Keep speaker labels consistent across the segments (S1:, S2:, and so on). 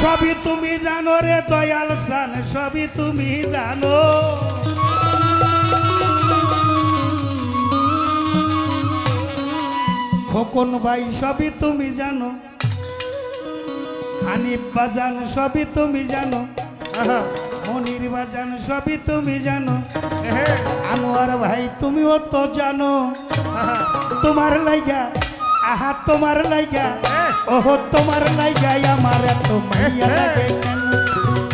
S1: সবই তুমি জানো রে দয়াল সান সবই তুমি জানো। খোকন ভাই সবই তুমি জানো। হানিফ বাজান সবই তুমি জানো। মনির বাজান সবই তুমি জানো। আনোয়ার ভাই তুমিও তো জানো। তোমার লাইগা আহা তোমার লাইগা।
S2: ওহ
S1: ওহো তোমার লাইগা আমার এত মাইয়া লাগে কেন?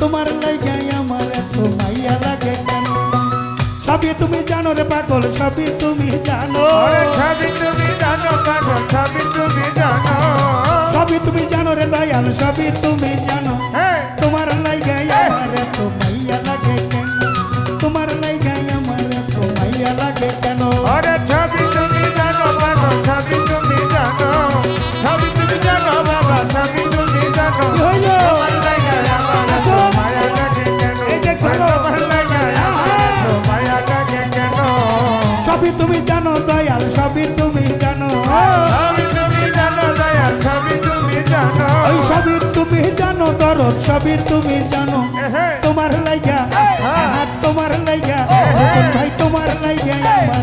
S1: তোমার লাইগা আমার এত মাইয়া লাগে কেন? সবই তুমি জানো রে পাগল সবই তুমি জানো।
S2: সবই তুমি জানো পাগল সবই তুমি জানো।
S1: সবই তুমি জানো রে দয়াল সবই তুমি
S2: সবই তুমি জানো তোমার
S1: লাইগা হাত তোমার লাইগা ভাই তোমার লাইগা আমার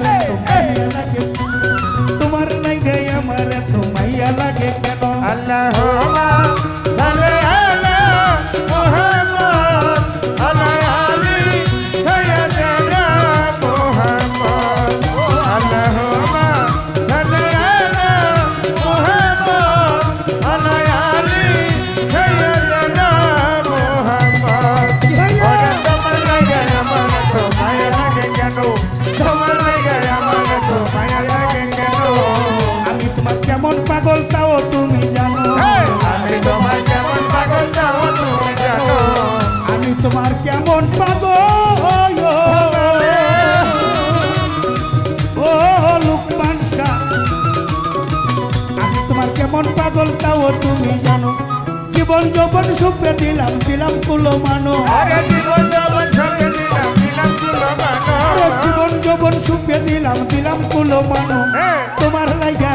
S1: লাগে। তোমার লাইগা আমার তোমাইয়া লাগে কেন?
S2: আল্লাহ
S1: কেমন পাগল তাও তুমি জানো।
S2: আমি তোমার কেমন পাগল তাও তুমি জানো।
S1: আমি তোমার কেমন পাগল ও লুকমান শাহ। আমি তোমার কেমন পাগল তাও তুমি জানো। জীবন যৌবন সুপে দিলাম দিলাম কুলো মানো
S2: জীবন যখন সঙ্গে দিলাম দিলাম তুলো মানো
S1: জীবন যৌবন সুপে দিলাম দিলাম কুলো মানো। তোমার লাইগা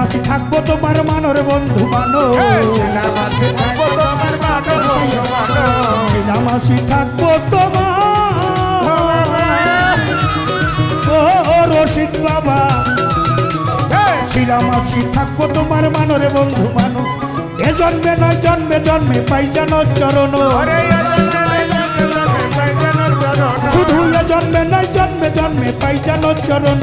S1: আসি থাকব তোমার মানর বন্ধু মানো
S2: আছে থাকব তোমার
S1: ও রশিদ বাবা। আসি থাকব তোমার মানরে বন্ধু মানো এ জন্মে নয় জন্মে জন্মে
S2: পাইজানো চরণ।
S1: শুধু এ জন্মে নয় জন্মে জন্মে পাই জানো চরণ।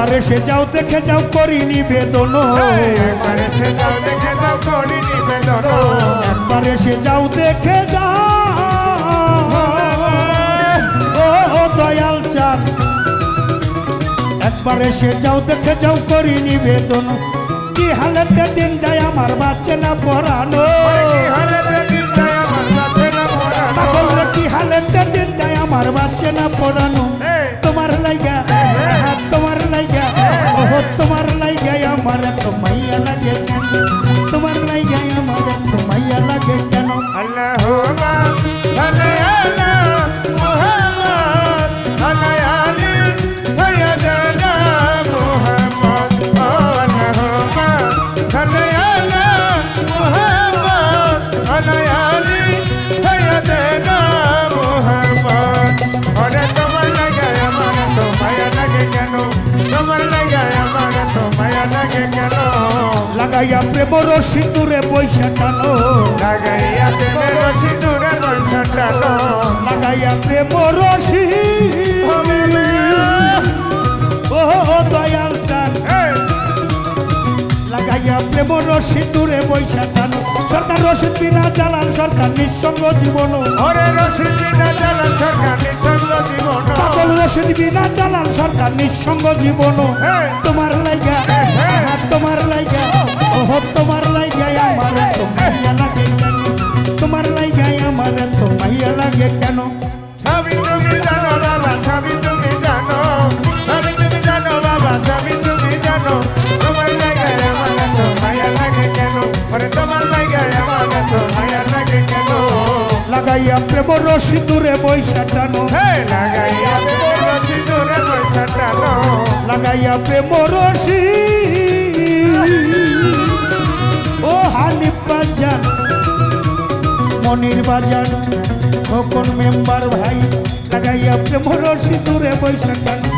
S1: একবার এসে যাও দেখে যাও করি নিবেদন।
S2: একবার এসে যাও দেখে যাও করি নিবেদন।
S1: একবার এসে যাও দেখে যাও। ও দয়াল চাঁদ। একবার এসে যাও দেখে যাও করি নিবেদন। কি হালেতে দিন যায় আমার বাচ্চা না পড়ানো
S2: কি হালেতে দিন যায় আমার
S1: বাচ্চা না পড়ানো লাগাইয়া প্রেম রশি দূরে পয়সা টানো।
S2: লাগাইয়া প্রেমের সিঁদুরে পয়সা টানো।
S1: লাগাইয়া প্রেম রশি লাগাইয়া প্রেম রশি দূরে পয়সা টানো সরকার রশিদ বিনা চালান সরকার নিঃসঙ্গ জীবন।
S2: ওরে রশিদ বিনা চালান সরকার নিঃসঙ্গ জীবন।
S1: পাগল রশিদ বিনা চালান সরকার নিঃসঙ্গ জীবন। তোমার লাইগা তোমার লাইগা ওহ তোমার লাইগা আমার তো মাইয়া লাগে কেন? তোমার লাইগা আমার তো মাইয়া লাগে কেন? রশি দূরে টানো
S2: পয়সা টানো
S1: লাগাইয়া প্রেম রশি ও হানিফ বাজান মনির বাজান খোকন মেম্বার ভাই লাগাইয়া প্রেম রশি দূরে বৈশা টানো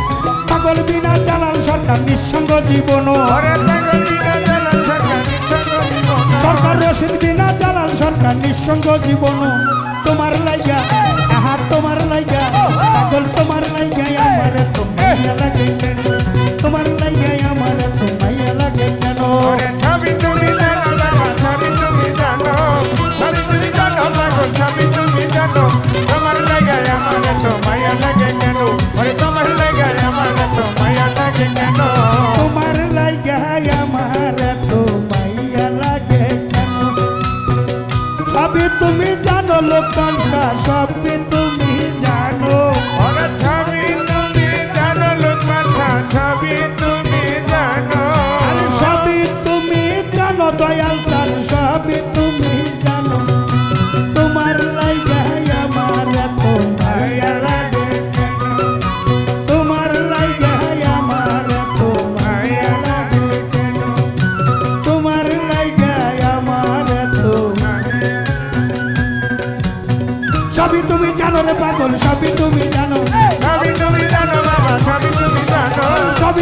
S1: পাগল বিনা চালাল সরকার নিঃসঙ্গ জীবন। রশিদ বিনা চালাল সরকার নিঃসঙ্গ জীবন। তোমার লাইগা আহার তোমার লাইগা পাগল তোমার লাইগা।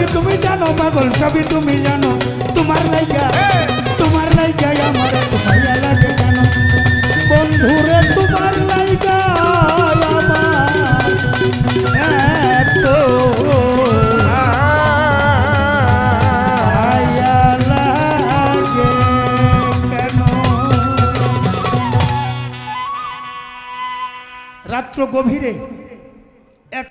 S2: সবই তুমি জানো, পাগল সবই তুমি জানো। তোমার
S1: লাইগা তোমার লাইগা আমার মায়া লাগে কেন? বন্ধুরে, তোমার কেন? রাত্র গভীরে